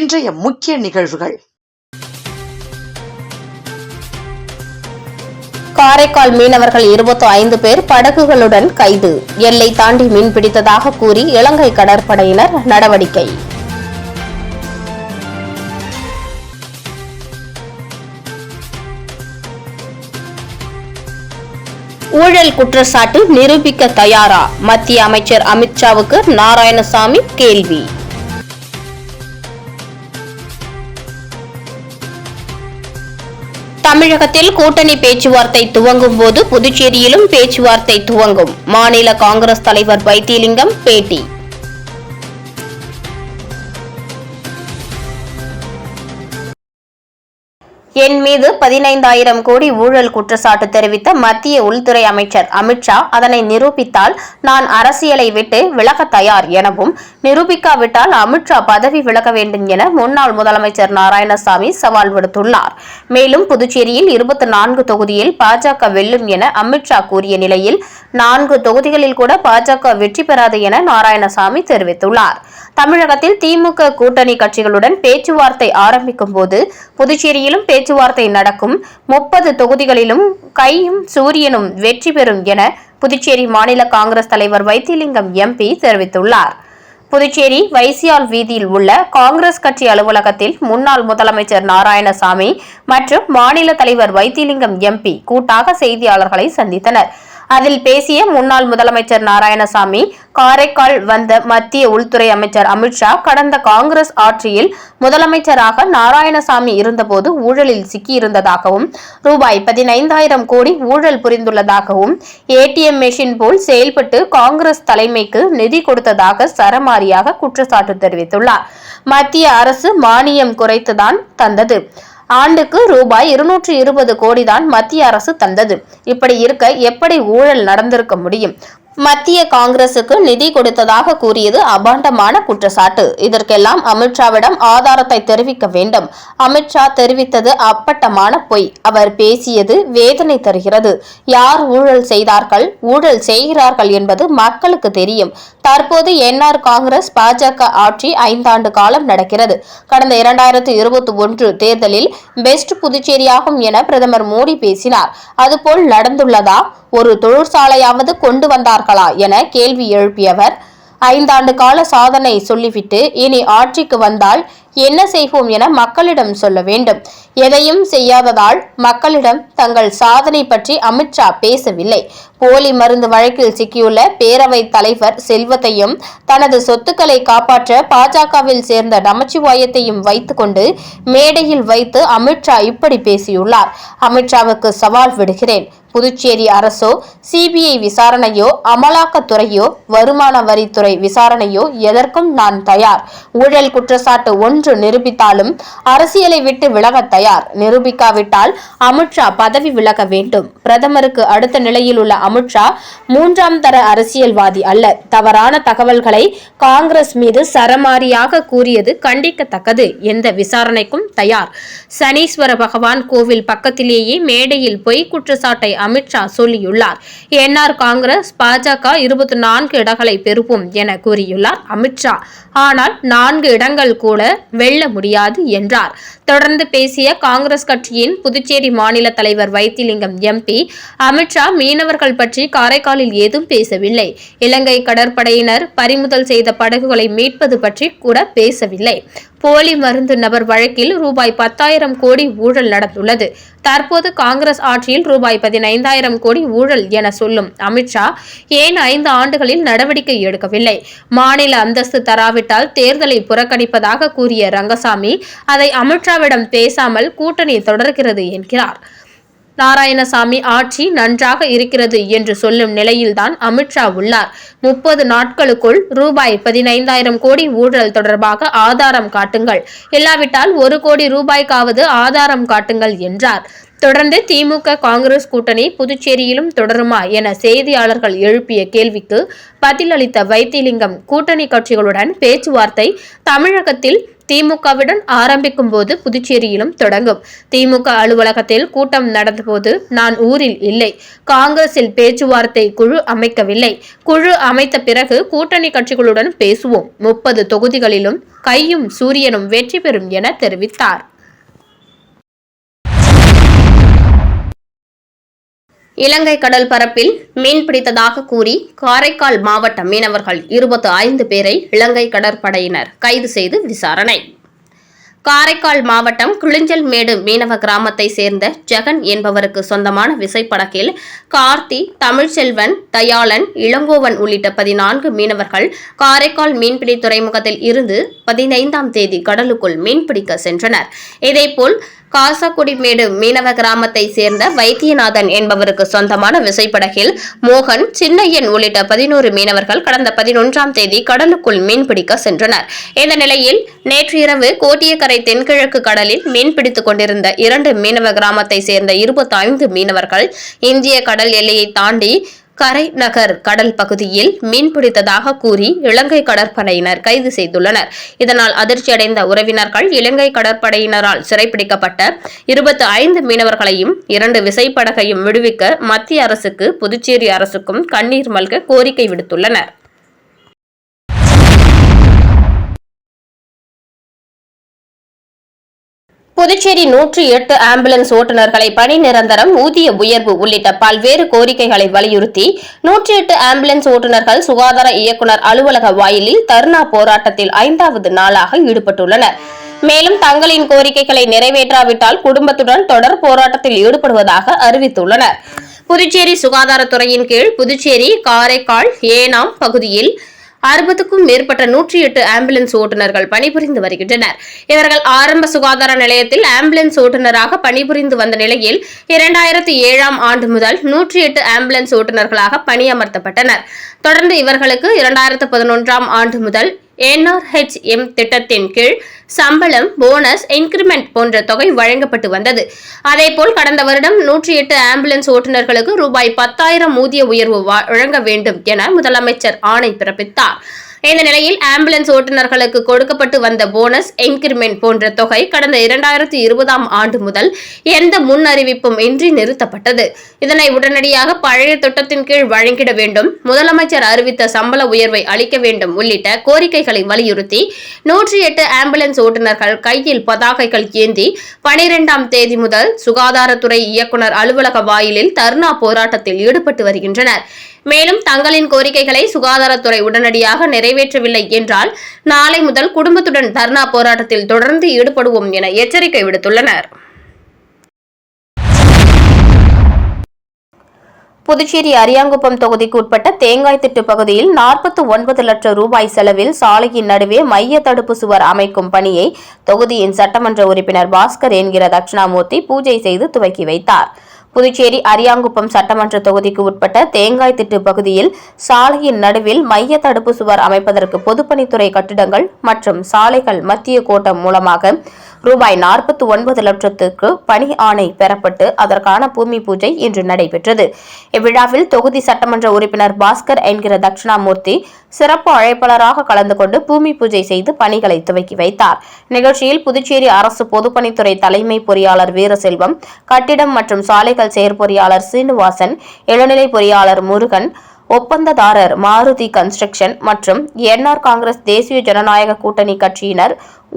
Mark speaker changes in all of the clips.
Speaker 1: இன்றைய முக்கிய நிகழ்வுகள்.
Speaker 2: காரைக்கால் மீனவர்கள் இருபத்தி ஐந்து பேர் படகுகளுடன் கைது. எல்லை தாண்டி மீன் பிடித்ததாக கூறி இலங்கை கடற்படையினர் நடவடிக்கை. ஊழல் குற்றச்சாட்டு நிரூபிக்க தயாரா? மத்திய அமைச்சர் அமித்ஷாவுக்கு நாராயணசாமி கேள்வி. தமிழகத்தில் கூட்டணி பேச்சுவார்த்தை துவங்கும் போது புதுச்சேரியிலும் பேச்சுவார்த்தை துவங்கும். மாநில காங்கிரஸ் தலைவர் வைத்தியலிங்கம் பேட்டி. என் மீது பதினைந்தாயிரம் கோடி ஊழல் குற்றச்சாட்டு தெரிவித்த மத்திய உள்துறை அமைச்சர் அமித்ஷா அதனை நிரூபித்தால் நான் அரசியலை விட்டு விலக தயார் எனவும் நிரூபிக்காவிட்டால் அமித்ஷா பதவி விலக வேண்டும் என முன்னாள் முதலமைச்சர் நாராயணசாமி சவால் விடுத்துள்ளார். மேலும் புதுச்சேரியில் இருபத்தி நான்கு தொகுதியில் பாஜக வெல்லும் என அமித்ஷா கூறிய நிலையில் நான்கு தொகுதிகளில் கூட பாஜக வெற்றி பெறாது என நாராயணசாமி தெரிவித்துள்ளார். தமிழகத்தில் திமுக கூட்டணி கட்சிகளுடன் பேச்சுவார்த்தை ஆரம்பிக்கும் போது புதுச்சேரியிலும் பேச்சுவார்த்தை நடக்கும். முப்பது தொகுதிகளிலும் கையும் சூரியனும் வெற்றி பெறும் என புதுச்சேரி மாநில காங்கிரஸ் தலைவர் வைத்திலிங்கம் எம்பி தெரிவித்துள்ளார். புதுச்சேரி வைசியால் வீதியில் உள்ள காங்கிரஸ் கட்சி அலுவலகத்தில் முன்னாள் முதலமைச்சர் நாராயணசாமி மற்றும் மாநில தலைவர் வைத்திலிங்கம் எம்பி கூட்டாக செய்தியாளர்களை சந்தித்தனர். அதில் பேசிய முன்னாள் முதலமைச்சர் நாராயணசாமி காரைக்கால் வந்த மத்திய உள்துறை அமைச்சர் அமித்ஷா கடந்த காங்கிரஸ் ஆட்சியில் முதலமைச்சராக நாராயணசாமி இருந்தபோது ஊழலில் சிக்கியிருந்ததாகவும் ரூபாய் பதினைந்தாயிரம் கோடி ஊழல் புரிந்துள்ளதாகவும் ஏடிஎம் மெஷின் போல் செயல்பட்டு காங்கிரஸ் தலைமைக்கு நிதி கொடுத்ததாக சரமாரியாக குற்றச்சாட்டு தெரிவித்துள்ளார். மத்திய அரசு மானியம் குறைத்துதான் தந்தது. ஆண்டுக்கு ரூபாய் இருநூற்று இருபது கோடி தான் மத்திய அரசு தந்தது. இப்படி இருக்க எப்படி ஊழல் நடந்திருக்க முடியும்? மத்திய காங்கிரசுக்கு நிதி கொடுத்ததாக கூறியது அபாண்டமான குற்றச்சாட்டு. இதற்கெல்லாம் அமித்ஷாவிடம் ஆதாரத்தை தெரிவிக்க வேண்டும். அமித்ஷா தெரிவித்தது அப்பட்டமான பொய். அவர் பேசியது வேதனை தருகிறது. யார் ஊழல் செய்தார்கள் ஊழல் செய்கிறார்கள் என்பது மக்களுக்கு தெரியும். தற்போது என்ஆர் காங்கிரஸ் பாஜக ஆட்சி ஐந்தாண்டு காலம் நடக்கிறது. கடந்த இரண்டாயிரத்தி இருபத்தி ஒன்று தேர்தலில் பெஸ்ட் புதுச்சேரியாகும் என பிரதமர் மோடி பேசினார். அதுபோல் நடந்துள்ளதா? ஒரு தொழிற்சாலையாவது கொண்டு வந்தார் வந்தார்களா என கேள்வி எழுப்பியவர் ஐந்தாண்டு கால சாதனை சொல்லிவிட்டு இனி ஆட்சிக்கு வந்தால் என்ன செய்வோம் என மக்களிடம் சொல்ல வேண்டும். எதையும் செய்யாததால் மக்களிடம் தங்கள் சாதனை பற்றி அமித்ஷா பேசவில்லை. போலி மருந்து வழக்கில் சிக்கியுள்ள பேரவைத் தலைவர் செல்வத்தையும் தனது சொத்துக்களை காப்பாற்ற பாஜகவில் சேர்ந்த நமச்சிவாயத்தையும் வைத்துக்கொண்டு மேடையில் வைத்து அமித்ஷா இப்படி பேசியுள்ளார். அமித்ஷாவுக்கு சவால் விடுகிறேன். புதுச்சேரி அரசோ சிபிஐ விசாரணையோ அமலாக்கத்துறையோ வருமான வரித்துறை விசாரணையோ எதற்கும் நான் தயார். ஊழல் குற்றச்சாட்டு ஒன்று நிரூபித்தாலும் அரசியலை விட்டு விலக தயார். நிரூபிக்காவிட்டால் அமித்ஷா பதவி விலக வேண்டும். பிரதமருக்கு அடுத்த நிலையில் உள்ள அமித்ஷா மூன்றாம் தர அரசியல்வாதி அல்ல. தவறான தகவல்களை காங்கிரஸ் மீது சரமாரியாக கூறியது கண்டிக்கத்தக்கது எந்த விசாரணைக்கும் தயார். சனீஸ்வர பகவான் கோவில் பக்கத்திலேயே மேடையில் பொய் குற்றச்சாட்டை அமித்ஷா சொல்லியுள்ளார். என்ஆர் காங்கிரஸ் பாஜக இருபத்தி நான்கு இடங்களை பெறுவோம் என கூறியுள்ளார் அமித்ஷா. ஆனால் நான்கு இடங்கள் கூட வெல்ல முடியாது என்றார். தொடர்ந்து பேசிய காங்கிரஸ் கட்சியின் புதுச்சேரி மாநில தலைவர் வைத்திலிங்கம் எம்பி அமித்ஷா மீனவர்கள் பற்றி காரைக்காலில் ஏதும் பேசவில்லை. இலங்கை கடற்படையினர் பறிமுதல் செய்த படகுகளை மீட்பது பற்றி கூட பேசவில்லை. போலி மருந்து நபர் வழக்கில் ரூபாய் பத்தாயிரம் கோடி ஊழல் நடந்துள்ளது. தற்போது காங்கிரஸ் ஆட்சியில் ரூபாய் பதினைந்தாயிரம் கோடி ஊழல் என சொல்லும் அமித்ஷா ஏன் ஐந்து ஆண்டுகளில் நடவடிக்கை எடுக்கவில்லை? மாநில அந்தஸ்து தராவிட்டால் தேர்தலை புறக்கணிப்பதாக கூறிய ரங்கசாமி அதை அமித்ஷாவிடம் பேசாமல் கூட்டணி தொடர்கிறது என்கிறார். நாராயணசாமி ஆட்சி நன்றாக இருக்கிறது என்று சொல்லும் நிலையில்தான் அமித்ஷா உள்ளார். முப்பது நாட்களுக்குள் ரூபாய் பதினைந்தாயிரம் கோடி ஊழல் தொடர்பாக ஆதாரம் காட்டுங்கள். இல்லாவிட்டால் ஒரு கோடி ரூபாய்க்காவது ஆதாரம் காட்டுங்கள் என்றார். தொடர்ந்து திமுக காங்கிரஸ் கூட்டணி புதுச்சேரியிலும் தொடருமா என செய்தியாளர்கள் எழுப்பிய கேள்விக்கு பதிலளித்த வைத்திலிங்கம் கூட்டணி கட்சிகளுடன் பேச்சுவார்த்தை தமிழகத்தில் திமுகவுடன் ஆரம்பிக்கும் போது புதுச்சேரியிலும் தொடங்கும். திமுக அலுவலகத்தில் கூட்டம் நடந்தபோது நான் ஊரில் இல்லை. காங்கிரஸில் பேச்சுவார்த்தை குழு அமைக்கவில்லை. குழு அமைத்த பிறகு கூட்டணி கட்சிகளுடன் பேசுவோம். முப்பது தொகுதிகளிலும் கையும் சூரியனும் வெற்றி பெறும் என தெரிவித்தார். இலங்கை கடல் பரப்பில் மீன் பிடித்ததாக கூறி காரைக்கால் மாவட்ட மீனவர்கள் இருபத்தி ஐந்து பேரை இலங்கை கடற்படையினர் கைது செய்து விசாரணை. காரைக்கால் மாவட்டம் கிளிஞ்சல் மேடு மீனவ கிராமத்தை சேர்ந்த ஜெகன் என்பவருக்கு சொந்தமான விசைப்படகில் கார்த்தி தமிழ்ச்செல்வன் தயாளன் இளங்கோவன் உள்ளிட்ட பதினான்கு மீனவர்கள் காரைக்கால் மீன்பிடி துறைமுகத்தில் இருந்து பதினைந்தாம் தேதி கடலுக்குள் மீன்பிடிக்க சென்றனர். இதேபோல் காசக்குடிமேடு மீனவ கிராமத்தை சேர்ந்த வைத்தியநாதன் என்பவருக்கு சொந்தமான விசைப்படகில் மோகன் சின்னையன் உள்ளிட்ட பதினோரு மீனவர்கள் கடந்த பதினொன்றாம் தேதி கடலுக்குள் மீன்பிடிக்க சென்றனர். இந்த நிலையில் நேற்று இரவு கோட்டியக்கரை தென்கிழக்கு கடலில் மீன்பிடித்துக் கொண்டிருந்த இரண்டு மீனவ கிராமத்தை சேர்ந்த இருபத்தைந்து மீனவர்கள் இந்திய கடல் எல்லையை தாண்டி கரை நகர் கடல் பகுதியில் மீன் பிடித்ததாக கூறி இலங்கை கடற்படையினர் கைது செய்துள்ளனர். இதனால் அதிர்ச்சியடைந்த உறவினர்கள் இலங்கை கடற்படையினரால் சிறைப்பிடிக்கப்பட்ட இருபத்தி ஐந்து மீனவர்களையும் இரண்டு விசைப்படகையும் விடுவிக்க மத்திய அரசுக்கு புதுச்சேரி அரசுக்கும் கண்ணீர் மல்க கோரிக்கை விடுத்துள்ளனர். புதுச்சேரி நூற்றி எட்டு ஆம்புலன்ஸ் ஓட்டுநர்களை பணி நிரந்தரம் ஊதிய உயர்வு உள்ளிட்ட பல்வேறு கோரிக்கைகளை வலியுறுத்தி நூற்றி எட்டு ஆம்புலன்ஸ் ஓட்டுநர்கள் சுகாதார இயக்குநர் அலுவலக வாயிலில் தர்ணா போராட்டத்தில் ஐந்தாவது நாளாக ஈடுபட்டுள்ளனர். மேலும் தங்களின் கோரிக்கைகளை நிறைவேற்றாவிட்டால் குடும்பத்துடன் தொடர் போராட்டத்தில் ஈடுபடுவதாக அறிவித்துள்ளனர். புதுச்சேரி சுகாதாரத்துறையின் கீழ் புதுச்சேரி காரைக்கால் ஏனாம் பகுதியில் அறுபதுக்கும் மேற்பட்ட நூற்றி எட்டு ஆம்புலன்ஸ் ஓட்டுநர்கள் பணிபுரிந்து வருகின்றனர். இவர்கள் ஆரம்ப சுகாதார நிலையத்தில் ஆம்புலன்ஸ் ஓட்டுநராக பணிபுரிந்து வந்த நிலையில் இரண்டாயிரத்தி ஏழாம் ஆண்டு முதல் நூற்றி எட்டு ஆம்புலன்ஸ் ஓட்டுநர்களாக பணியமர்த்தப்பட்டனர். தொடர்ந்து இவர்களுக்கு இரண்டாயிரத்து பதினொன்றாம் ஆண்டு முதல் என்ஆர்ஹெச்எம் திட்டத்தின் கீழ் சம்பளம் போனஸ் இன்கிரிமெண்ட் போன்ற தொகை வழங்கப்பட்டு வந்தது. அதேபோல் கடந்த வருடம் நூற்றி எட்டு ஆம்புலன்ஸ் ஓட்டுநர்களுக்கு ரூபாய் பத்தாயிரம் ஊதிய உயர்வு வழங்க வேண்டும் என முதலமைச்சர் ஆணை பிறப்பித்தார். இந்த நிலையில் ஆம்புலன்ஸ் ஓட்டுநர்களுக்கு கொடுக்கப்பட்டு வந்த போனஸ் இன்கிரிமெண்ட் போன்ற தொகை கடந்த இரண்டாயிரத்தி இருபதாம் ஆண்டு முதல் எந்த முன் அறிவிப்பும் இன்றி நிறுத்தப்பட்டது. இதனை உடனடியாக பழைய திட்டத்தின் கீழ் வழங்கிட வேண்டும். முதலமைச்சர் அறிவித்த சம்பள உயர்வை அளிக்க வேண்டும் உள்ளிட்ட கோரிக்கைகளை வலியுறுத்தி நூற்றி எட்டு ஆம்புலன்ஸ் ஓட்டுநர்கள் கையில் பதாகைகள் ஏந்தி பனிரெண்டாம் தேதி முதல் சுகாதாரத்துறை இயக்குநர் அலுவலக வாயிலில் தர்ணா போராட்டத்தில் ஈடுபட்டு வருகின்றனர். மேலும் தங்களின் கோரிக்கைகளை சுகாதாரத்துறை உடனடியாக நிறைவேற்றவில்லை என்றால் நாளை முதல் குடும்பத்துடன் தர்ணா போராட்டத்தில் தொடர்ந்து ஈடுபடுவோம் என எச்சரிக்கை விடுத்துள்ளனர். புதுச்சேரி அரியாங்குப்பம் தொகுதிக்கு உட்பட்ட தேங்காய் திட்டு பகுதியில் நாற்பத்தி ஒன்பது லட்சம் ரூபாய் செலவில் சாலையின் நடுவே மைய தடுப்பு சுவர் அமைக்கும் பணியை தொகுதியின் சட்டமன்ற உறுப்பினர் பாஸ்கர் என்கிற தட்சிணாமூர்த்தி பூஜை செய்து துவக்கி வைத்தார். புதுச்சேரி அரியாங்குப்பம் சட்டமன்ற தொகுதிக்கு உட்பட்ட தேங்காய் திட்டு பகுதியில் சாலையின் நடுவில் மைய தடுப்பு சுவர் அமைப்பதற்கு பொதுப்பணித்துறை கட்டிடங்கள் மற்றும் சாலைகள் மத்திய கோட்டம் மூலமாக ரூபாய் நாற்பத்தி ஒன்பது லட்சத்துக்கு பணி ஆணை பெறப்பட்டு அதற்கான பூமி பூஜை இன்று நடைபெற்றது. இவ்விழாவில் தொகுதி சட்டமன்ற உறுப்பினர் பாஸ்கர் என்கிற தட்சிணாமூர்த்தி சிறப்பு அழைப்பாளராக கலந்து கொண்டு பூமி பூஜை செய்து பணிகளை துவக்கி வைத்தார். நிகழ்ச்சியில் புதுச்சேரி அரசு பொதுப்பணித்துறை தலைமை பொறியாளர் வீரசெல்வம் கட்டிடம் மற்றும் சாலைகள் செயற்பொறியாளர் சீனிவாசன் இளநிலை பொறியாளர் முருகன் ஒப்பந்ததாரர் மாருதி கன்ஸ்ட்ரக்ஷன் மற்றும் என்ஆர் காங்கிரஸ் தேசிய ஜனநாயக கூட்டணி கட்சியினர்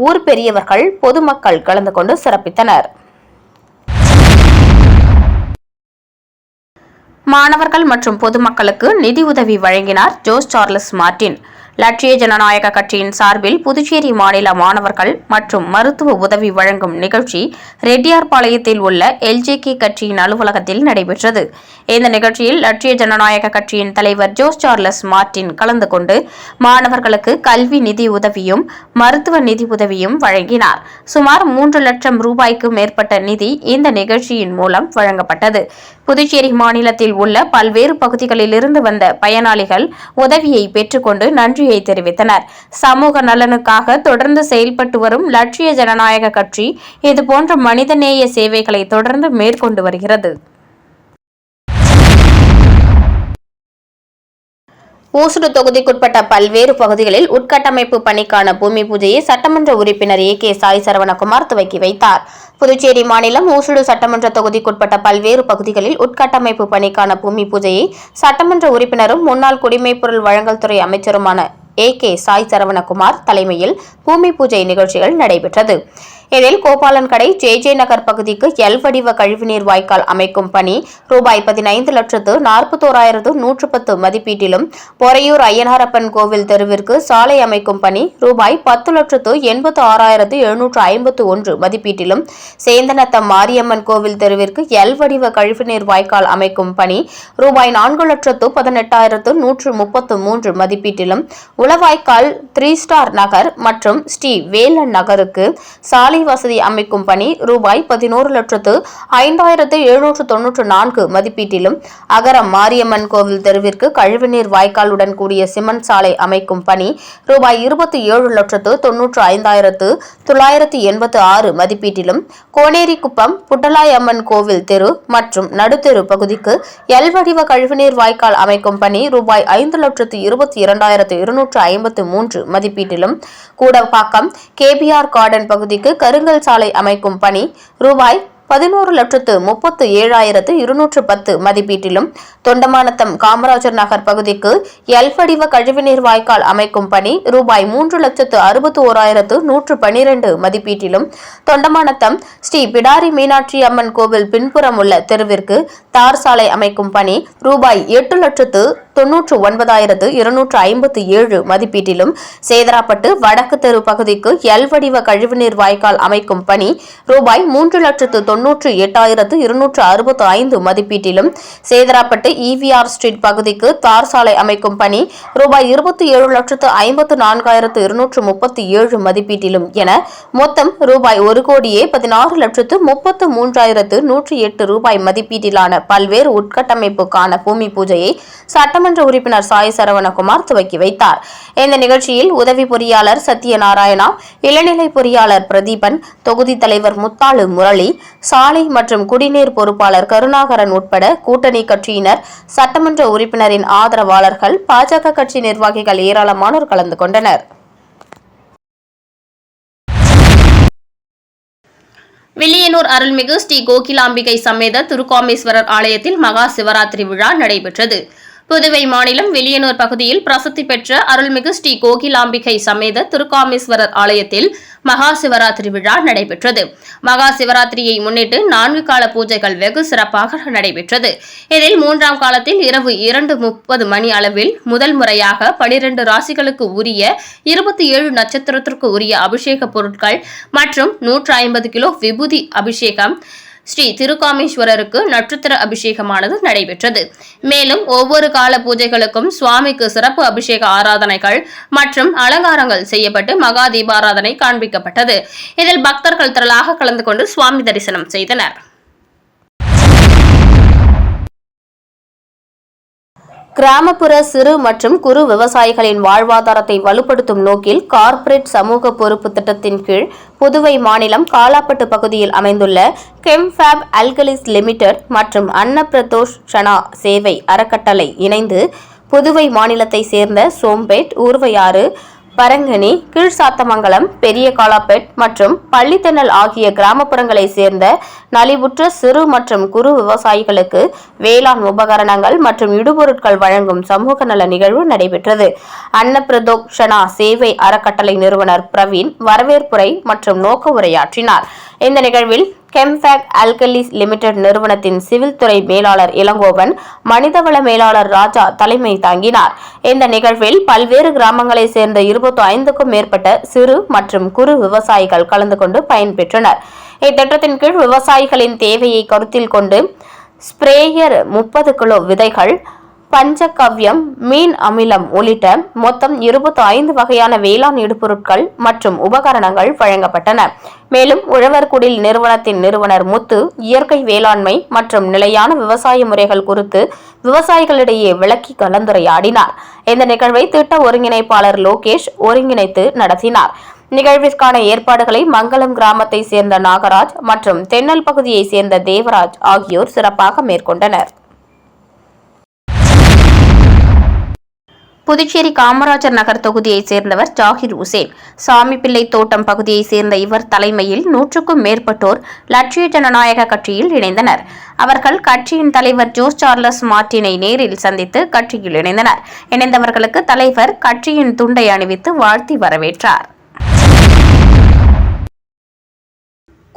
Speaker 2: ஊர் பெரியவர்கள் பொதுமக்கள் கலந்து கொண்டு சிறப்பித்தனர். மாணவர்கள் மற்றும் பொதுமக்களுக்கு நிதி உதவி வழங்கினார் ஜோஸ் சார்லஸ் மார்டின். லட்சிய ஜனநாயக கட்சியின் சார்பில் புதுச்சேரி மாநில மாணவர்கள் மற்றும் மருத்துவ உதவி வழங்கும் நிகழ்ச்சி ரெட்டியார்பாளையத்தில் உள்ள எல்ஜேகே கட்சியின் அலுவலகத்தில் நடைபெற்றது. இந்த நிகழ்ச்சியில் லட்சிய ஜனநாயக கட்சியின் தலைவர் ஜோஸ் சார்லஸ் மார்டின் கலந்து கொண்டு மாணவர்களுக்கு கல்வி நிதி உதவியும் மருத்துவ நிதி உதவியும் வழங்கினார். சுமார் மூன்று லட்சம் ரூபாய்க்கு மேற்பட்ட நிதி இந்த நிகழ்ச்சியின் மூலம் வழங்கப்பட்டது. புதுச்சேரி மாநிலத்தில் உள்ள பல்வேறு பகுதிகளிலிருந்து வந்த பயனாளிகள் உதவியை பெற்றுக்கொண்டு நன்றி நன்றியை தெரிவித்தனர். சமூக நலனுக்காக தொடர்ந்து செயல்பட்டு வரும் லட்சிய ஜனநாயக கட்சி இதுபோன்ற மனிதநேய சேவைகளை தொடர்ந்து மேற்கொண்டு வருகிறது. ஊசுடு தொகுதிக்குட்பட்ட பல்வேறு பகுதிகளில் உட்கட்டமைப்பு பணிக்கான பூமி பூஜையை சட்டமன்ற உறுப்பினர் ஏ கே சாய் சரவணகுமார் துவக்கி வைத்தார். புதுச்சேரி மாநிலம் ஊசுடு சட்டமன்ற தொகுதிக்குட்பட்ட பல்வேறு பகுதிகளில் உட்கட்டமைப்பு பணிக்கான பூமி பூஜையை சட்டமன்ற உறுப்பினரும் முன்னாள் குடிமைப்பொருள் வழங்கல் துறை அமைச்சருமான ஏ கே சாய் சரவணகுமார் தலைமையில் பூமி பூஜை நிகழ்ச்சிகள் நடைபெற்றது. இதில் கோபாலன் கடை ஜே ஜே நகர் பகுதிக்கு எல் வடிவ கழிவுநீர் வாய்க்கால் அமைக்கும் பணி ரூபாய் பதினைந்து லட்சத்து நாற்பத்தோராயிரத்து நூற்று பத்து மதிப்பீட்டிலும் பொறையூர் ஐயனாரப்பன் கோவில் தெருவிற்கு சாலை அமைக்கும் பணி ரூபாய் பத்து லட்சத்து எண்பத்து ஆறாயிரத்து எழுநூற்று ஐம்பத்து ஒன்று மதிப்பீட்டிலும் சேந்தனத்தம் மாரியம்மன் கோவில் தெருவிற்கு எல் வடிவ கழிவுநீர் வாய்க்கால் அமைக்கும் பணி ரூபாய் நான்கு லட்சத்து பதினெட்டாயிரத்து நூற்று முப்பத்து மூன்று மதிப்பீட்டிலும் உளவாய்க்கால் த்ரீ ஸ்டார் நகர் மற்றும் ஸ்ரீ வேலன் நகருக்கு சாலை வசதி அமைக்கும் பணி ரூபாய் பதினோரு லட்சத்து ஐந்தாயிரத்து எழுநூற்று தொன்னூற்று நான்கு மதிப்பீட்டிலும் அகரம் மாரியம்மன் கோவில் தெருவிற்கு கழிவுநீர் வாய்க்காலுடன் கூடிய சிமெண்ட் சாலை அமைக்கும் பணி ரூபாய் இருபத்தி ஏழு லட்சத்து தொன்னூற்று ஐந்தாயிரத்து தொள்ளாயிரத்து எண்பத்து ஆறு மதிப்பீட்டிலும் கோனேரிக்குப்பம் புட்டலாய் அம்மன் கோவில் தெரு மற்றும் நடுத்தெரு பகுதிக்கு எல் வடிவ கழிவுநீர் வாய்க்கால் அமைக்கும் பணி ரூபாய் ஐந்து லட்சத்து இருபத்தி இரண்டாயிரத்து இருநூற்று ஐம்பத்து மூன்று மதிப்பீட்டிலும் கூடப்பாக்கம் கேபிஆர் கார்டன் பகுதிக்கு கருங்கல் சாலை அமைக்கும் பணி ரூபாய் பதினோரு லட்சத்து முப்பத்து ஏழாயிரத்து இருநூற்று பத்து மதிப்பீட்டிலும் தொண்டமானத்தம் காமராஜர் நகர் பகுதிக்கு எல்படிவ கழிவுநீர் வாய்க்கால் அமைக்கும் பணி ரூபாய் மூன்று லட்சத்து அறுபத்து ஓராயிரத்து நூற்று பனிரெண்டு மதிப்பீட்டிலும் தொண்டமானத்தம் ஸ்ரீ பிடாரி மீனாட்சி அம்மன் கோவில் பின்புறம் உள்ள தெருவிற்கு தார் சாலை அமைக்கும் பணி ரூபாய் எட்டு லட்சத்து தொன்னூற்று ஒன்பதாயிரத்து இருநூற்று ஐம்பத்து ஏழு மதிப்பீட்டிலும் சேதராப்பட்டு வடக்கு தெரு பகுதிக்கு எல் வடிவ கழிவுநீர் வாய்க்கால் அமைக்கும் பணி ரூபாய் மூன்று லட்சத்து தொன்னூற்று எட்டாயிரத்து இருநூற்று அறுபத்து ஐந்து மதிப்பீட்டிலும் சேதராப்பட்டு இவிஆர் ஸ்ட்ரீட் பகுதிக்கு தார் சாலை அமைக்கும் பணி ரூபாய் இருபத்தி ஏழு லட்சத்து ஐம்பத்து நான்காயிரத்து இருநூற்று முப்பத்தி ஏழு மதிப்பீட்டிலும் என மொத்தம் ரூபாய் ஒரு கோடியே பதினாறு லட்சத்து முப்பத்து மூன்றாயிரத்து நூற்றி எட்டு ரூபாய் மதிப்பீட்டிலான பல்வேறு உட்கட்டமைப்புக்கான பூமி பூஜையை சட்டம் சட்டமன்ற உறுப்பினர் சாய் சரவணகுமார் துவக்கி வைத்தார். இந்த நிகழ்ச்சியில் உதவி பொறியாளர் சத்யநாராயணா இளநிலை பொறியாளர் பிரதீபன் தொகுதி தலைவர் முத்தாளு முரளி சாலை மற்றும் குடிநீர் பொறுப்பாளர் கருணாகரன் உட்பட கூட்டணி கட்சியினர் சட்டமன்ற உறுப்பினரின் ஆதரவாளர்கள் பாஜக கட்சி நிர்வாகிகள் ஏராளமானோர் கலந்து கொண்டனர். வில்லியனூர் அருள்மிகு ஸ்ரீ கோகிலாம்பிகை சமேத திருக்காமேஸ்வரர் ஆலயத்தில் மகா சிவராத்திரி விழா நடைபெற்றது. புதுவை மாநிலம் வெளியனூர் பகுதியில் பிரசித்தி பெற்ற அருள்மிகு ஸ்ரீ கோகிலாம்பிகை சமேத திருக்காமேஸ்வரர் ஆலயத்தில் மகா சிவராத்திரி விழா நடைபெற்றது. மகா சிவராத்திரியை முன்னிட்டு நான்கு கால பூஜைகள் வெகு சிறப்பாக நடைபெற்றது. இதில் மூன்றாம் காலத்தில் இரவு இரண்டு முப்பது மணி அளவில் முதல் முறையாக பனிரெண்டு ராசிகளுக்கு உரிய இருபத்தி ஏழு நட்சத்திரத்திற்கு உரிய அபிஷேக பொருட்கள் மற்றும் நூற்று ஐம்பது கிலோ விபூதி அபிஷேகம் ஸ்ரீ திருக்காமேஸ்வரருக்கு நட்சத்திர அபிஷேகமானது நடைபெற்றது. மேலும் ஒவ்வொரு கால பூஜைகளுக்கும் சுவாமிக்கு சிறப்பு அபிஷேக ஆராதனைகள் மற்றும் அலங்காரங்கள் செய்யப்பட்டு மகா தீபாராதனை காண்பிக்கப்பட்டது. இதில் பக்தர்கள் திரளாக கலந்து கொண்டு சுவாமி தரிசனம் செய்தனர். கிராமப்புற சிறு மற்றும் குறு விவசாயிகளின் வாழ்வாதாரத்தை வலுப்படுத்தும் நோக்கில் கார்ப்பரேட் சமூக பொறுப்பு திட்டத்தின் கீழ் புதுவை மாநிலம் காலாப்பட்டு பகுதியில் அமைந்துள்ள கெம்ஃபேப் அல்கலிஸ் லிமிடெட் மற்றும் அன்னப்பிரதோஷ் ஷனா சேவை அறக்கட்டளை இணைந்து புதுவை மாநிலத்தை சேர்ந்த சோம்பேட் ஊர்வையாறு பரங்கனி கீழ்சாத்தமங்கலம் பெரிய காலாப்பேட் மற்றும் பள்ளித்தென்னல் ஆகிய கிராமப்புறங்களை சேர்ந்த நலிவுற்ற சிறு மற்றும் குறு விவசாயிகளுக்கு வேளாண் உபகரணங்கள் மற்றும் இடுபொருட்கள் வழங்கும் சமூக நல நிகழ்வு நடைபெற்றது. அன்னப்பிரதோக்ஷனா சேவை அறக்கட்டளை நிறுவனர் பிரவீன் வரவேற்புரை மற்றும் நோக்க உரையாற்றினார். இந்த நிகழ்வில் கெம்ஃபேக் அல்கலிஸ் லிமிடெட் நிறுவனத்தின் சிவில் துறை மேலாளர் இளங்கோவன் மனிதவள மேலாளர் ராஜா தலைமை தாங்கினார். இந்த நிகழ்வில் பல்வேறு கிராமங்களைச் சேர்ந்த இருபத்தி ஐந்துக்கும் மேற்பட்ட சிறு மற்றும் குறு விவசாயிகள் கலந்து கொண்டு பயன்பெற்றனர் இத்திட்டத்தின் கீழ் விவசாயிகளின் தேவையை கருத்தில் கொண்டு ஸ்ப்ரேயர் முப்பது கிலோ விதைகள் பஞ்சகவ்யம் மீன் அமிலம் உள்ளிட்ட மொத்தம் இருபத்தி ஐந்து வகையான வேளாண் இடுபொருட்கள் மற்றும் உபகரணங்கள் வழங்கப்பட்டன. மேலும் உழவர்குடில் நிறுவனத்தின் நிறுவனர் முத்து இயற்கை வேளாண்மை மற்றும் நிலையான விவசாய முறைகள் குறித்து விவசாயிகளிடையே விளக்கி கலந்துரையாடினார். இந்த நிகழ்வை திட்ட ஒருங்கிணைப்பாளர் லோகேஷ் ஒருங்கிணைத்து நடத்தினார். நிகழ்விற்கான ஏற்பாடுகளை மங்களம் கிராமத்தை சேர்ந்த நாகராஜ் மற்றும் தென்னல் பகுதியை சேர்ந்த தேவராஜ் ஆகியோர் சிறப்பாக மேற்கொண்டனர். புதுச்சேரி காமராஜர் நகர் தொகுதியைச் சேர்ந்தவர் ஜாகிர் உசேன். சாமிப்பிள்ளை தோட்டம் பகுதியைச் சேர்ந்த இவர் தலைமையில் நூற்றுக்கும் மேற்பட்டோர் லட்சிய ஜனநாயக கட்சியில் இணைந்தனர். அவர்கள் கட்சியின் தலைவர் ஜோஸ் சார்லஸ் மார்டினை நேரில் சந்தித்து கட்சியில் இணைந்தனர். இணைந்தவர்களுக்கு தலைவர் கட்சியின் துண்டை அணிவித்து வாழ்த்தி வரவேற்றார்.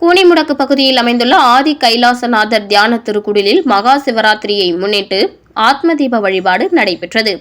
Speaker 2: கூனிமுடக்கு பகுதியில் அமைந்துள்ள ஆதி கைலாசநாதர் தியான திருக்குடிலில் மகா சிவராத்திரியை முன்னிட்டு ஆத்ம தீப வழிபாடு நடைபெற்றது.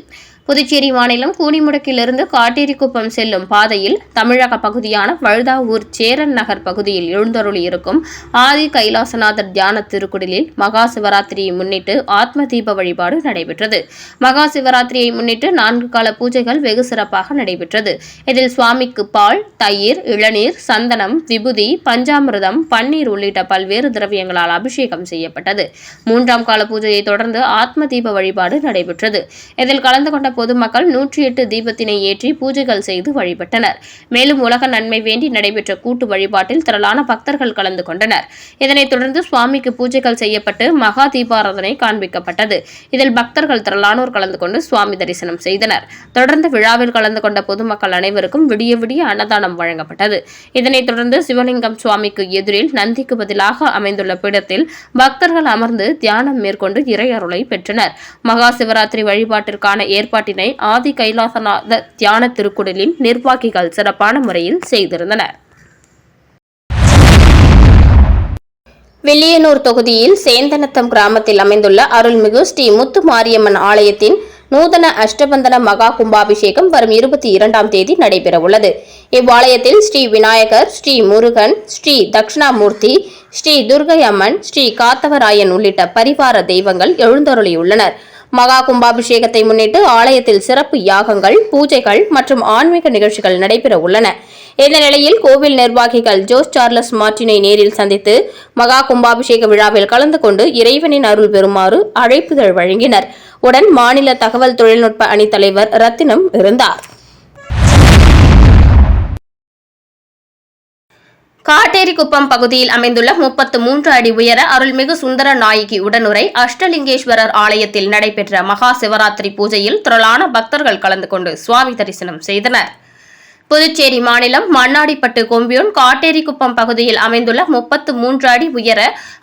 Speaker 2: புதுச்சேரி மாநிலம் கூனிமுடக்கிலிருந்து காட்டேரிக்குப்பம் செல்லும் பாதையில் தமிழக பகுதியான வழுதாவூர் சேரன் நகர் பகுதியில் எழுந்தருளியிருக்கும் ஆதி கைலாசநாதர் தியான திருக்குடலில் மகா சிவராத்திரியை முன்னிட்டு ஆத்ம தீப வழிபாடு நடைபெற்றது. மகா சிவராத்திரியை முன்னிட்டு நான்கு கால பூஜைகள் வெகு சிறப்பாக நடைபெற்றது. இதில் சுவாமிக்கு பால் தயிர் இளநீர் சந்தனம் விபூதி பஞ்சாமிரதம் பன்னீர் உள்ளிட்ட பல்வேறு திரவியங்களால் அபிஷேகம் செய்யப்பட்டது. மூன்றாம் கால பூஜையை தொடர்ந்து ஆத்ம தீப வழிபாடு நடைபெற்றது. இதில் கலந்து கொண்ட பொதுமக்கள் நூற்றி எட்டு தீபத்தினை ஏற்றி பூஜைகள் செய்து வழிபட்டனர். மேலும் உலக நன்மை வேண்டி நடைபெற்ற கூட்டு வழிபாட்டில் திரளான பக்தர்கள் கலந்து கொண்டனர். இதனைத் தொடர்ந்து சுவாமிக்கு பூஜைகள் செய்யப்பட்டு மகா தீபாராதனை காண்பிக்கப்பட்டது. இதில் பக்தர்கள் திரளானோர் கலந்து கொண்டு சுவாமி தரிசனம் செய்தனர். தொடர்ந்து விழாவில் கலந்து கொண்ட பொதுமக்கள் அனைவருக்கும் விடிய விடிய அன்னதானம் வழங்கப்பட்டது. இதனைத் தொடர்ந்து சிவலிங்கம் சுவாமிக்கு எதிரில் நந்திக்கு பதிலாக அமைந்துள்ள பீடத்தில் பக்தர்கள் அமர்ந்து தியானம் மேற்கொண்டு இறையருளை பெற்றனர். மகா சிவராத்திரி வழிபாட்டிற்கான ஏற்பாடு வழிபாட்டினை ஆதி கைலாசநாத தியான திருக்குடலின் நிர்வாகிகள் சிறப்பான முறையில் செய்திருந்தனர் வில்லியனூர் தொகுதியில் சேந்தனத்தம் கிராமத்தில் அமைந்துள்ள அருள்மிகு ஸ்ரீ முத்து மாரியம்மன் ஆலயத்தின் நூதன அஷ்டபந்தன மகா கும்பாபிஷேகம் வரும் இருபத்தி இரண்டாம் தேதி நடைபெறவுள்ளது. இவ்வாலயத்தில் ஸ்ரீ விநாயகர் ஸ்ரீ முருகன் ஸ்ரீ தட்சிணாமூர்த்தி ஸ்ரீ துர்கை அம்மன் ஸ்ரீ காத்தவராயன் உள்ளிட்ட பரிவார தெய்வங்கள் எழுந்தருளியுள்ளனர். மகா கும்பாபிஷேகத்தை முன்னிட்டு ஆலயத்தில் சிறப்பு யாகங்கள் பூஜைகள் மற்றும் ஆன்மீக நிகழ்ச்சிகள் நடைபெற உள்ளன. இந்த நிலையில் கோவில் நிர்வாகிகள் ஜோஸ் சார்லஸ் மார்டினை நேரில் சந்தித்து மகா கும்பாபிஷேக விழாவில் கலந்து கொண்டு இறைவனின் அருள் பெறுமாறு அழைப்புதழ் வழங்கினர். உடன் மாநில தகவல் தொழில்நுட்ப அணித் தலைவர் ரத்தினம் இருந்தார். காட்டேரிக்குப்பம் பகுதியில் அமைந்துள்ள முப்பத்து மூன்று அடி உயர அருள்மிகு சுந்தர நாயகி உடனுரை அஷ்டலிங்கேஸ்வரர் ஆலயத்தில் நடைபெற்ற மகா சிவராத்திரி பூஜையில் திரளான பக்தர்கள் கலந்து கொண்டு சுவாமி தரிசனம் செய்தனர். புதுச்சேரி மாநிலம் மண்ணாடிப்பட்டு கொம்பியூன் காட்டேரிக்குப்பம் பகுதியில் அமைந்துள்ள முப்பத்து மூன்று அடி உயர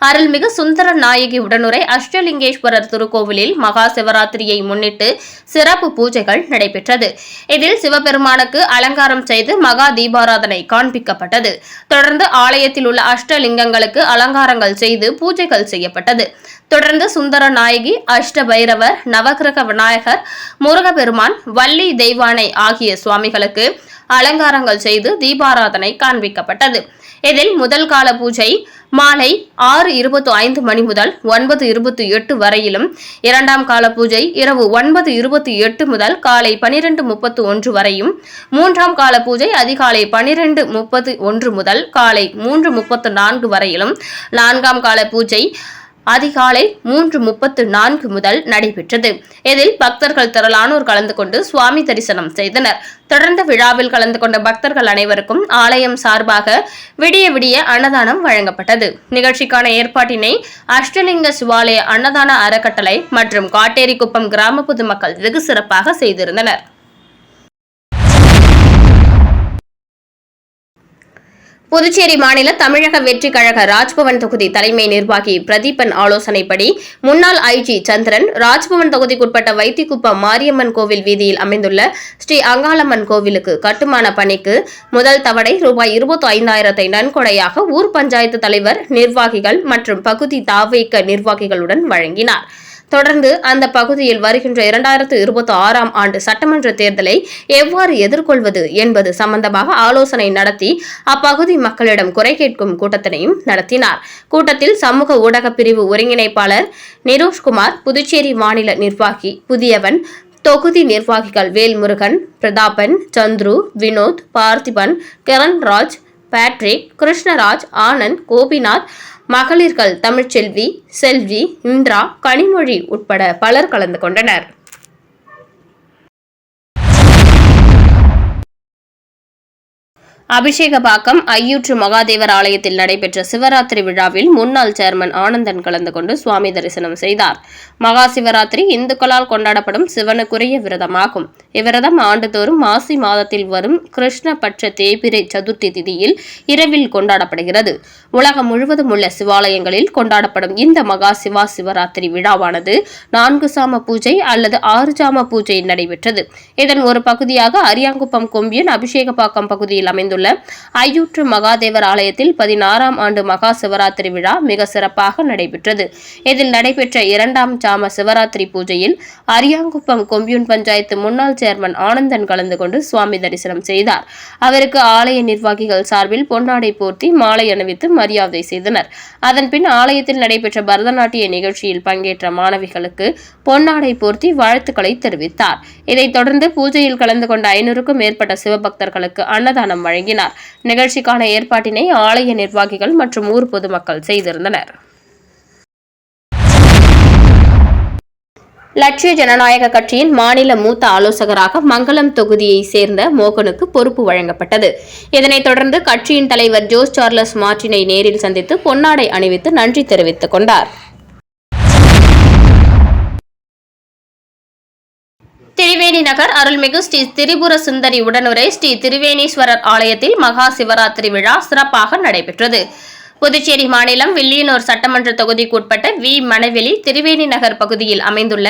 Speaker 2: அருள்மிகு சுந்தர நாயகி உடனுரை அஷ்டலிங்கேஸ்வரர் திருக்கோவிலில் மகா சிவராத்திரியை முன்னிட்டு சிறப்பு பூஜைகள் நடைபெற்றது. இதில் சிவபெருமானுக்கு அலங்காரம் செய்து மகா தீபாராதனை காண்பிக்கப்பட்டது. தொடர்ந்து ஆலயத்தில் உள்ள அஷ்டலிங்கங்களுக்கு அலங்காரங்கள் செய்து பூஜைகள் செய்யப்பட்டது. தொடர்ந்து சுந்தர நாயகி அஷ்ட பைரவர் நவகிரக விநாயகர் முருகபெருமான் வள்ளி தெய்வானை ஆகிய சுவாமிகளுக்கு அலங்காரங்கள் செய்து தீபாராதனை காண்பிக்கப்பட்டது. இதில் முதல் கால பூஜை மாலை ஆறு இருபத்தி ஐந்து மணி முதல் ஒன்பது இருபத்தி எட்டு வரையிலும் இரண்டாம் கால பூஜை இரவு ஒன்பது இருபத்தி எட்டு முதல் காலை பனிரெண்டு முப்பத்து ஒன்று வரையும் மூன்றாம் கால பூஜை அதிகாலை பனிரெண்டு முப்பது ஒன்று முதல் காலை மூன்று முப்பத்து நான்கு வரையிலும் நான்காம் கால பூஜை அதிகாலை மூன்று முப்பத்து நான்கு முதல் நடைபெற்றது. இதில் பக்தர்கள் திரளானோர் கலந்து கொண்டு சுவாமி தரிசனம் செய்தனர். தொடர்ந்து விழாவில் கலந்து கொண்ட பக்தர்கள் அனைவருக்கும் ஆலயம் சார்பாக விடிய விடிய அன்னதானம் வழங்கப்பட்டது. நிகழ்ச்சிக்கான ஏற்பாட்டினை அஷ்டலிங்க சிவாலய அன்னதான அறக்கட்டளை மற்றும் காட்டேரிக்குப்பம் கிராம பொதுமக்கள் வெகு சிறப்பாக செய்திருந்தனர். புதுச்சேரி மாநில தமிழக வெற்றி கழக ராஜ்பவன் தொகுதி தலைமை நிர்வாகி பிரதீபன் ஆலோசனைப்படி முன்னாள் ஐஜி சந்திரன் ராஜ்பவன் தொகுதிக்குட்பட்ட வைத்திக்குப்பம் மாரியம்மன் கோவில் வீதியில் அமைந்துள்ள ஸ்ரீ அங்காளம்மன் கோவிலுக்கு கட்டுமான பணிக்கு முதல் தவணை ரூபாய் இருபத்தி ஐந்தாயிரத்தை நன்கொடையாக ஊர் பஞ்சாயத்து தலைவர் நிர்வாகிகள் மற்றும் பகுதி தாவேக்க நிர்வாகிகளுடன் வழங்கினார். தொடர்ந்து அந்த பகுதியில் வருகின்ற இரண்டாயிரத்து இருபத்தி ஆறாம் ஆண்டு சட்டமன்ற தேர்தலை எவ்வாறு எதிர்கொள்வது என்பது சம்பந்தமாக ஆலோசனை நடத்தி அப்பகுதி மக்களிடம் குறை கேட்கும் கூட்டத்தினையும் நடத்தினார். கூட்டத்தில் சமூக ஊடக பிரிவு ஒருங்கிணைப்பாளர் நிரோஷ்குமார் புதுச்சேரி மாநில நிர்வாகி புதியவன் தொகுதி நிர்வாகிகள் வேல்முருகன் பிரதாபன் சந்துரு வினோத் பார்த்திபன் கிரண்ராஜ் பேட்ரிக் கிருஷ்ணராஜ் ஆனந்த் கோபிநாத் மகளிர்கள் தமிழ்ச்செல்வி செல்வி இந்திரா கனிமொழி உட்பட பலர் கலந்து கொண்டனர். அபிஷேகபாக்கம் ஐயூற்று மகாதேவர் ஆலயத்தில் நடைபெற்ற சிவராத்திரி விழாவில் முன்னாள் சேர்மன் ஆனந்தன் கலந்து கொண்டு சுவாமி தரிசனம் செய்தார். மகா சிவராத்திரி இந்துக்களால் கொண்டாடப்படும் சிவனுக்குரிய விரதமாகும். இவ்விரதம் ஆண்டுதோறும் மாசி மாதத்தில் வரும் கிருஷ்ணபட்ச தேபிரை சதுர்த்தி திதியில் இரவில் கொண்டாடப்படுகிறது. உலகம் முழுவதும் உள்ள சிவாலயங்களில் கொண்டாடப்படும் இந்த மகா சிவா சிவராத்திரி விழாவானது நான்கு சாம பூஜை அல்லது ஆறு சாம பூஜை நடைபெற்றது. இதன் ஒரு பகுதியாக அரியாங்குப்பம் கொம்பியன் அபிஷேகப்பாக்கம் பகுதியில் அமைந்துள்ள ஐயூற்று மகாதேவர் ஆலயத்தில் பதினாறாம் ஆண்டு மகா சிவராத்திரி விழா மிக சிறப்பாக நடைபெற்றது. இதில் நடைபெற்ற இரண்டாம் சாம சிவராத்திரி பூஜையில் அரியாங்குப்பம் கொம்பியூன் பஞ்சாயத்து முன்னாள் சேர்மன் ஆனந்தன் கலந்து கொண்டு சுவாமி தரிசனம் செய்தார். அவருக்கு ஆலய நிர்வாகிகள் சார்பில் பொன்னாடை போர்த்தி மாலை அணிவித்து மரியாதை செய்தனர். அதன்பின் ஆலயத்தில் நடைபெற்ற பரதநாட்டிய நிகழ்ச்சியில் பங்கேற்ற மாணவிகளுக்கு பொன்னாடை போர்த்தி வாழ்த்துக்களை தெரிவித்தார். இதைத் தொடர்ந்து பூஜையில் கலந்து கொண்ட ஐநூறுக்கும் மேற்பட்ட சிவபக்தர்களுக்கு அன்னதானம் வழங்கினார். நிகழ்ச்சிக்கான ஏற்பாட்டினை ஆலய நிர்வாகிகள் மற்றும் ஊர் பொதுமக்கள் செய்திருந்தனர். லட்சிய ஜனநாயக கட்சியின் மாநில மூத்த ஆலோசகராக மங்களம் தொகுதியை சேர்ந்த மோகனுக்கு பொறுப்பு வழங்கப்பட்டது. இதனைத் தொடர்ந்து கட்சியின் தலைவர் ஜோஸ் சார்லஸ் மார்டினை நேரில் சந்தித்து பொன்னாடை அணிவித்து நன்றி தெரிவித்துக் கொண்டார். திரிவேணி நகர் அருள்மிகு ஸ்ரீ திரிபுர சுந்தரி உடனுரை ஸ்ரீ திரிவேணீஸ்வரர் ஆலயத்தில் மகா சிவராத்திரி விழா சிறப்பாக நடைபெற்றது. புதுச்சேரி மாநிலம் வில்லியனூர் சட்டமன்ற தொகுதிக்குட்பட்ட வி. மணவெளி திரிவேணி நகர் பகுதியில் அமைந்துள்ள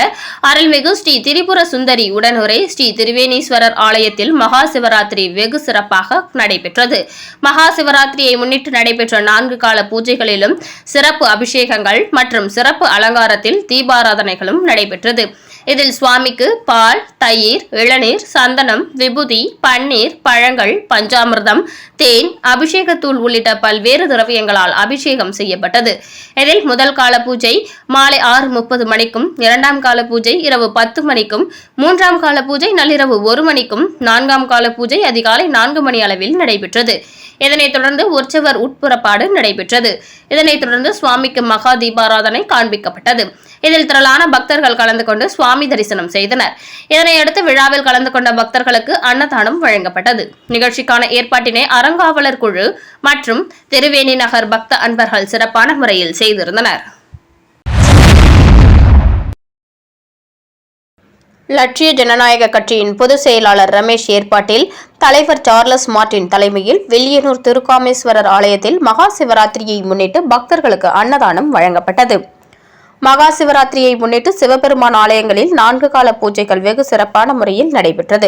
Speaker 2: அருள்மிகு ஸ்ரீ திரிபுர சுந்தரி உடனுரை ஸ்ரீ திருவேணீஸ்வரர் ஆலயத்தில் மகா சிவராத்திரி வெகு சிறப்பாக நடைபெற்றது. மகா சிவராத்திரியை முன்னிட்டு நடைபெற்ற நான்கு கால பூஜைகளிலும் சிறப்பு அபிஷேகங்கள் மற்றும் சிறப்பு அலங்காரத்தில் தீபாராதனைகளும் நடைபெற்றது. இதில் சுவாமிக்கு பால் தயிர் இளநீர் சந்தனம் விபூதி பன்னீர் பழங்கள் பஞ்சாமிர்தம் தேன் அபிஷேகத்தூள் உள்ளிட்ட பல்வேறு திரவியங்களால் அபிஷேகம் செய்யப்பட்டது. இதில் முதல் கால பூஜை மாலை ஆறு முப்பது மணிக்கும் இரண்டாம் கால பூஜை இரவு பத்து மணிக்கும் மூன்றாம் கால பூஜை நள்ளிரவு ஒரு மணிக்கும் நான்காம் கால பூஜை அதிகாலை நான்கு மணி அளவில் நடைபெற்றது. இதனைத் தொடர்ந்து உற்சவர் உட்புறப்பாடு நடைபெற்றது. இதனைத் தொடர்ந்து சுவாமிக்கு மகா தீபாராதனை காண்பிக்கப்பட்டது. இதில் திரளான பக்தர்கள் கலந்து கொண்டு சுவாமி சுவாமி தரிசனம் செய்தனர். இதனையடுத்து விழாவில் கலந்து கொண்ட பக்தர்களுக்கு அன்னதானம் வழங்கப்பட்டது. நிகழ்ச்சிக்கான ஏற்பாட்டினை அறங்காவலர் குழு மற்றும் திருவேணி நகர் பக்த அன்பர்கள் சிறப்பான முறையில் செய்திருந்தனர். லட்சிய ஜனநாயக கட்சியின் பொதுச் செயலாளர் ரமேஷ் ஏற்பாட்டில் தலைவர் சார்லஸ் மார்டின் தலைமையில் வெள்ளியனூர் திருக்காமேஸ்வரர் ஆலயத்தில் மகா சிவராத்திரியை முன்னிட்டு பக்தர்களுக்கு அன்னதானம் வழங்கப்பட்டது. மகா சிவராத்திரியை முன்னிட்டு சிவபெருமான் ஆலயங்களில் நான்கு கால பூஜைகள் வெகு சிறப்பான முறையில் நடைபெற்றது.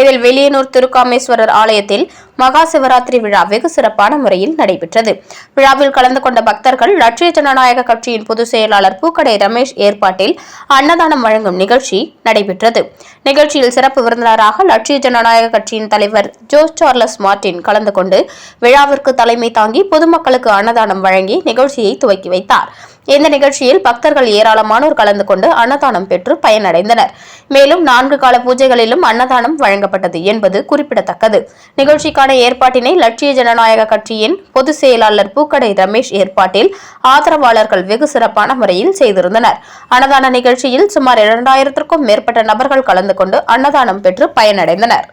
Speaker 2: இதில் வெளியனூர் திருக்காமேஸ்வரர் ஆலயத்தில் மகா சிவராத்திரி விழா வெகு சிறப்பான முறையில் நடைபெற்றது. விழாவில் கலந்து கொண்ட பக்தர்கள் லட்சிய ஜனநாயக கட்சியின் பொதுச் செயலாளர் பூக்கடை ரமேஷ் ஏற்பாட்டில் அன்னதானம் வழங்கும் நிகழ்ச்சி நடைபெற்றது. நிகழ்ச்சியில் சிறப்பு விருந்தினராக லட்சிய ஜனநாயக கட்சியின் தலைவர் ஜோஸ் சார்லஸ் மார்டின் கலந்து கொண்டு விழாவிற்கு தலைமை தாங்கி பொதுமக்களுக்கு அன்னதானம் வழங்கி நிகழ்ச்சியை துவக்கி வைத்தார். இந்த நிகழ்ச்சியில் பக்தர்கள் ஏராளமானோர் கலந்து கொண்டு அன்னதானம் பெற்று பயனடைந்தனர். மேலும் நான்கு கால பூஜைகளிலும் அன்னதானம் வழங்கப்பட்டது என்பது குறிப்பிடத்தக்கது. நிகழ்ச்சிக்கான ஏற்பாட்டினை லட்சிய ஜனநாயக கட்சியின் பொதுச் செயலாளர் பூக்கடை ரமேஷ் ஏற்பாட்டில் ஆதரவாளர்கள் வெகு சிறப்பான முறையில் செய்திருந்தனர். அன்னதான நிகழ்ச்சியில் சுமார் இரண்டாயிரத்திற்கும் மேற்பட்ட நபர்கள் கலந்து கொண்டு அன்னதானம் பெற்று பயனடைந்தனர்.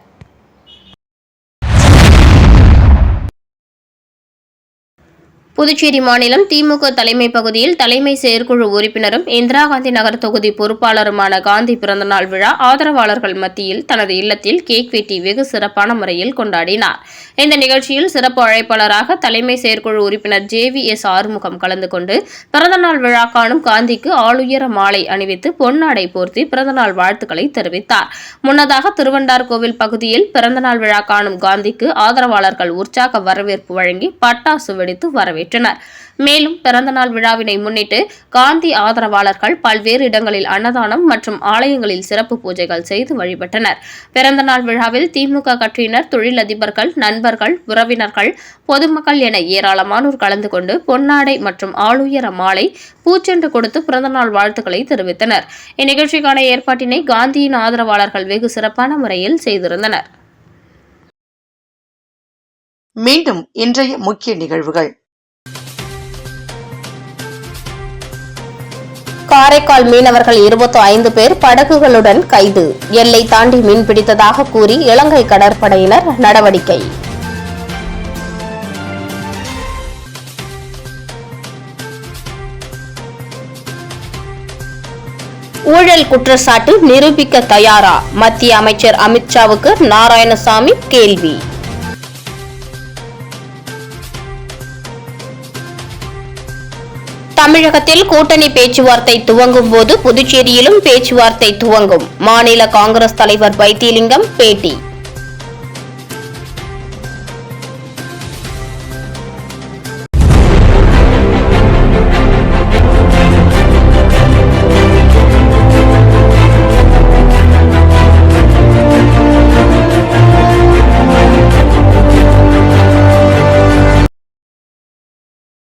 Speaker 2: புதுச்சேரி மாநிலம் திமுக தலைமை பகுதியில் தலைமை செயற்குழு உறுப்பினரும் இந்திரா காந்தி நகர் தொகுதி பொறுப்பாளருமான காந்தி பிறந்தநாள் விழா ஆதரவாளர்கள் மத்தியில் தனது இல்லத்தில் கேக் வெட்டி வெகு சிறப்பான முறையில் கொண்டாடினார். இந்த நிகழ்ச்சியில் சிறப்பு அழைப்பாளராக தலைமை செயற்குழு உறுப்பினர் ஜே வி எஸ் ஆறுமுகம் கலந்து கொண்டு பிறந்தநாள் விழா காணும் காந்திக்கு ஆளுயர மாலை அணிவித்து பொன்னாடை போர்த்தி பிறந்தநாள் வாழ்த்துக்களை தெரிவித்தார். முன்னதாக திருவண்டார் கோவில் பகுதியில் பிறந்தநாள் விழா காணும் காந்திக்கு ஆதரவாளர்கள் உற்சாக வரவேற்பு வழங்கி பட்டாசு வெடித்து வரவேற்றனர். மேலும் பிறந்தநாள் விழாவினை முன்னிட்டு காந்தி ஆதரவாளர்கள் பல்வேறு இடங்களில் அன்னதானம் மற்றும் ஆலயங்களில் சிறப்பு பூஜைகள் செய்து வழிபட்டனர். பிறந்தநாள் விழாவில் திமுக கட்சியினர் தொழிலதிபர்கள் நண்பர்கள் உறவினர்கள் பொதுமக்கள் என ஏராளமானோர் கலந்து கொண்டு பொன்னாடை மற்றும் ஆளுயர மாலை பூச்செண்டு கொடுத்து பிறந்தநாள் வாழ்த்துக்களை தெரிவித்தனர். இந்நிகழ்ச்சிக்கான ஏற்பாட்டினை காந்தியின் ஆதரவாளர்கள் வெகு சிறப்பான முறையில் செய்திருந்தனர்.
Speaker 1: மீண்டும் இன்றைய முக்கிய நிகழ்வுகள்.
Speaker 2: காரைக்கால் மீனவர்கள் இருபத்தி ஐந்து பேர் படகுகளுடன் கைது. எல்லை தாண்டி மீன் பிடித்ததாக கூறி இலங்கை கடற்படையினர் நடவடிக்கை. ஊழல் குற்றச்சாட்டு நிரூபிக்க தயாரா? மத்திய அமைச்சர் அமித்ஷாவுக்கு நாராயணசாமி கேள்வி. தமிழகத்தில் கூட்டணி பேச்சுவார்த்தை துவங்கும் போது புதுச்சேரியிலும் பேச்சுவார்த்தை துவங்கும். மாநில காங்கிரஸ் தலைவர் வைத்தியலிங்கம் பேட்டி.